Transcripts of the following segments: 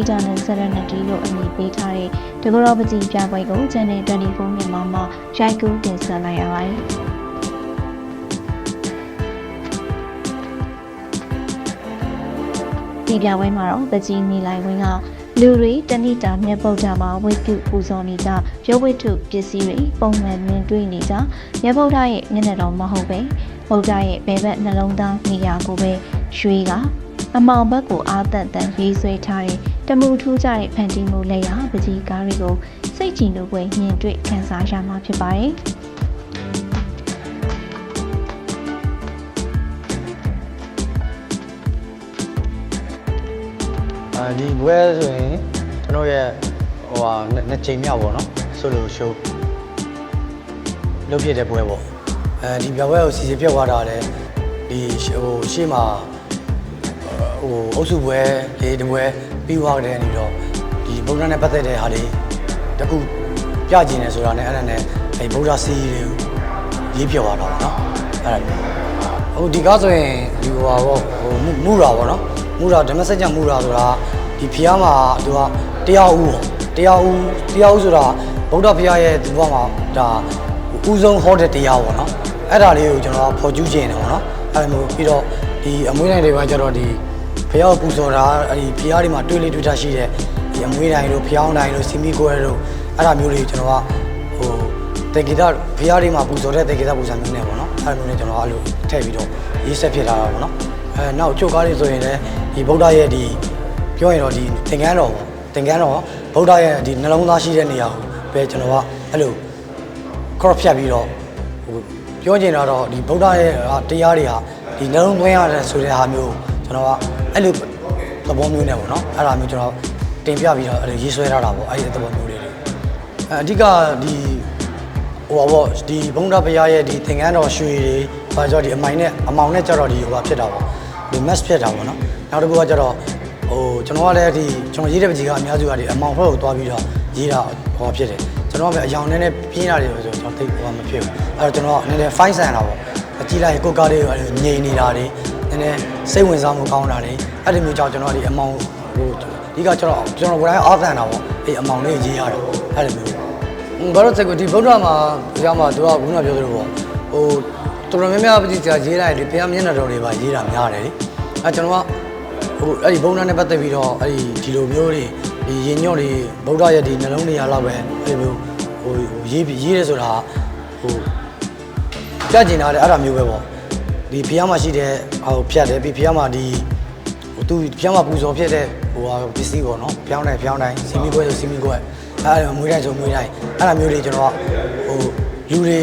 Eternal Serenity လို့အမည်ပေးထားတဲ့တကရောပကြီးပြပွဲကို Channel 24မြန်မာမှာရိုက်ကူးတင်ဆက်လိုက်ရပါတယ်။ဒီပြပွဲမှာတော့ပကြီးနေလိုက်ဝင်းကလူတွေတဏိတာမြတ်ဗုဒ္ဓမှာဝိတုပူဇော်နေကြရုပ်ဝိတုပစ္စည်းတွေပုံမှန်မြင်တွေ့နေကြမြတ်ဗုဒ္ဓရဲ့မျက်နှာတော်မဟုတ်ပဲဗုဒ္ဓရဲ့ဘယ်ဘက်နှလုံးသားနေရာကိုပဲရွှေက အမောင်ဘက်ကိုအာသက်တန်ရေးဆွဲထားတဲ့တမှုထူးကြတဲ့ဖန်တီးမှုလက်ရာပကြီးကားတွေကိုစိတ်ကြည်လို့ပွဲမြင်တွေ့ခံစားရမှာဖြစ်ပါတယ်။အဲဒီဘွဲဆိုရင်ကျွန်တော်ရဲ့ဟိုဟာနှစ်နှစ်ချိန်မြောက်ပေါ့နော်ဆိုလိုရှိုးလုပ်ပြတဲ့ဘွဲပေါ့အဲဒီပြပွဲကိုစီစီပြတ်သွားတာလည်းဒီဟိုရှေ့မှာ ဟိုအုပ်စုဘွဲလေးတဘွဲပြီးသွားတဲ့အနေတော့ဒီဗုဒ္ဓနဲ့ပတ်သက်တဲ့ဟာလေးတခုပြကျင်နေဆိုတာနဲ့အဲ့ဒါနဲ့အဲဗုဒ္ဓစီတွေကိုရေးပြသွားတာပေါ့နော်အဲ့ဒါမျိုးဟိုဒီကားဆိုရင်ဒီဟိုပါပေါ့ဟိုမူမူရာပေါ့နော်မူရာဓမ္မစကြာမူရာဆိုတာဒီဖျားမှာသူကတရားဦးပေါ့တရားဦးတရားဦးဆိုတာဗုဒ္ဓဖျားရဲ့ဒီဘဝမှာဒါဦးဆုံးဟောတဲ့တရားပေါ့နော်အဲ့ဒါလေးကိုကျွန်တော်ဖော်ကျူးခြင်းတယ်ပေါ့နော်အဲ့လိုမျိုးပြီးတော့ဒီအမွေးနိုင်တွေကကျတော့ဒီ ဖျားကိုပူဇော်တာအဲ့ဒီဖျားတွေမှာတွေ့လေတွေ့တာရှိတဲ့ဒီအမွေးနိုင်တို့ဖျားနိုင်တို့စီမီကွဲတို့အဲ့ဒါမျိုးလေးကျွန်တော်ကဟိုတေဂီတာဖျားလေးမှာပူဇော်တဲ့တေဂီတာပူဇာမျိုးနဲ့ပေါ့နော်အဲ့လိုမျိုးနဲ့ကျွန်တော်အဲ့လိုထည့်ပြီးတော့ရေးဆက်ဖြစ်လာတာပေါ့နော်အဲနောက်ချုပ်ကားလေးဆိုရင်လည်းဒီဗုဒ္ဓရဲ့ဒီပြောရင်တော့ဒီသင်္ကန်းတော်ပေါ့သင်္ကန်းတော်ဗုဒ္ဓရဲ့ဒီနှလုံးသားရှိတဲ့နေရာကိုပဲကျွန်တော်ကအဲ့လို cross ဖြတ်ပြီးတော့ဟိုပြောချင်တာတော့ဒီဗုဒ္ဓရဲ့တရားတွေဟာဒီနှလုံးသွင်းရတယ်ဆိုတဲ့ဟာမျိုးကျွန်တော်က အဲ့လိုသဘောမျိုးနဲ့ပေါ့နော်အဲ့ဒါမျိုးကျွန်တော်တင်ပြပြီးတော့အဲ့လိုရေးဆွဲထားတာပေါ့အဲ့ဒီသဘောမျိုးလေးတွေအဲအဓိကဒီဟိုပါပေါ့ဒီဘုံဒဘုရားရဲ့ဒီသင်္ကန်းတော်ရွှေတွေဘာကြောဒီအမိုင်နဲ့အမောင်နဲ့ကြတော့ဒီဟိုပါဖြစ်တာပေါ့ဒီ mass ဖြစ်တာပေါ့နော်နောက်တစ်ခုကကြတော့ဟိုကျွန်တော်ကလည်းဒီကျွန်တော်ရေးတဲ့ပကြီးကအများစုကဒီအမောင်ဘက်ကိုသွားပြီးတော့ရေးတာဟောဖြစ်တယ်ကျွန်တော်ကပဲအယောင်နဲ့နဲ့ပြင်းတာတွေဆိုကျွန်တော်သိဟိုမဖြစ်ဘူးအဲ့တော့ကျွန်တော်ကနည်းနည်း fine ဆန်တာပေါ့ အကြည့်လိုက်ကိုကားလေးကိုငြိမ်နေတာတွေနည်းနည်းစိတ်ဝင်စားမှုကောင်းတာတွေအဲ့ဒီမျိုးကြောင့်ကျွန်တော်ဒီအမောင်ဟိုဒီကကျွန်တော်ကျွန်တော်ကိုယ်တိုင်အားသန်တာပေါ့အဲ့အမောင်လေးရေးရတာအဲ့ဒီမျိုးဘာလို့စိတ်ကိုဒီဗုဒ္ဓမှာဘုရားမှာသူကခုနပြောသလိုပေါ့ဟိုတော်တော်များများပဋိကြာရေးလိုက်လေဘုရားမျက်နှာတော်တွေပါရေးတာများတယ်လေအဲကျွန်တော်ကဟိုအဲ့ဒီဘုံနာနဲ့ပတ်သက်ပြီးတော့အဲ့ဒီဒီလိုမျိုးတွေဒီရင်ညော့တွေဗုဒ္ဓရဲ့ဒီနှလုံးသားလောက်ပဲအဲ့လိုမျိုးဟိုရေးပြီးရေးရဲဆိုတာဟို ကြကျင်တာလေအဲ့ဒါမျိုးပဲပေါ့ဒီဘုရားမှာရှိတဲ့ဟိုဖြတ်တယ်ပြီးဘုရားမှာဒီဟိုသူဘုရားမှာပူဇော်ဖြစ်တဲ့ဟိုဟာပစ္စည်းပေါ့နော်ဖျောင်းတိုင်းဖျောင်းတိုင်းစီမီကွဲဆိုစီမီကွဲအဲ့ဒါမွေးတိုင်းဆိုမွေးတိုင်းအဲ့ဒါမျိုးတွေကျွန်တော်ကဟိုလူတွေ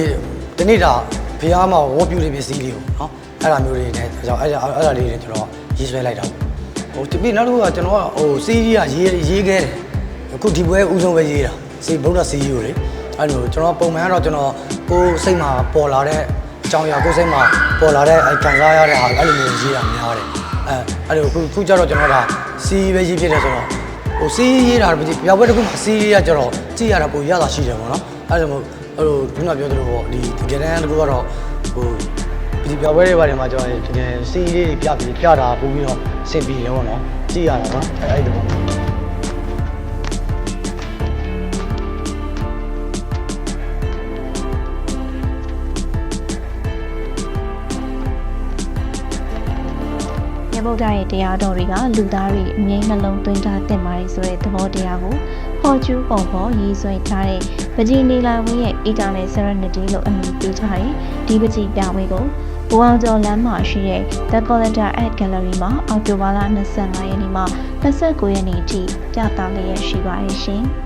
တနေ့တာဘုရားမှာဝတ်ပြုတဲ့ပစ္စည်းတွေပေါ့နော်အဲ့ဒါမျိုးတွေနဲ့ဒါကြောင့်အဲ့ဒါအဲ့ဒါလေးတွေကျွန်တော်ရေးဆွဲလိုက်တာပေါ့ဟိုဒီပြီးနောက်တစ်ခုကကျွန်တော်ကဟိုစီးကြီးကရေးရေးခဲ့တယ်အခုဒီပွဲဥဆုံးပဲရေးတာစီဗုဒ္ဓစီးကြီးကိုလေအဲ့လိုကျွန်တော်ပုံမှန်ကတော့ကျွန်တော် ကိုယ်စိတ်မှာပေါ်လာတဲ့အကြောင်းအရာကိုယ်စိတ်မှာပေါ်လာတဲ့အဲခံစားရတဲ့ဟာအဲ့လိုမျိုးရေးတာများတယ်အဲအဲ့လိုခုခုကျတော့ကျွန်တော်ကစီးပဲရေးဖြစ်တယ်ဆိုတော့ဟိုစီးရေးတာပြောက်ပွဲတစ်ခုမှာစီးရေးရကြတော့ကြည့်ရတာပိုရတာရှိတယ်ပေါ့နော်အဲ့လိုမျိုးအဲ့လိုခုနပြောသလိုပေါ့ဒီတကယ်တမ်းတစ်ခုကတော့ဟိုဒီပြောက်ပွဲတွေဘာတွေမှာကျွန်တော်တကယ်စီးလေးတွေပြပြီးပြတာပို့ပြီးတော့စင်ပြီးတယ်ပေါ့နော်ကြည့်ရတာပေါ့အဲ့ဒီတော့ မြတ်ဗုဒ္ဓရဲ့တရားတော်တွေကလူသားတွေအငြိမ်းနှလုံးသွင်းထားတင်ပါတယ်ဆိုတဲ့သဘောတရားကိုပေါ်ကျူးပုံပေါ်ရေးဆွဲထားတဲ့ပကြီးနေလာဝင်းရဲ့ Eternal Serenity လို့အမည်ပေးထားတဲ့ဒီပကြီးပြပွဲကိုဘူအောင်ကျော်လမ်းမှာရှိတဲ့ The Collector Art Gallery မှာအောက်တိုဘာလ25ရက်နေ့မှ29ရက်နေ့ထိပြသလျက်ရှိပါတယ်ရှင်။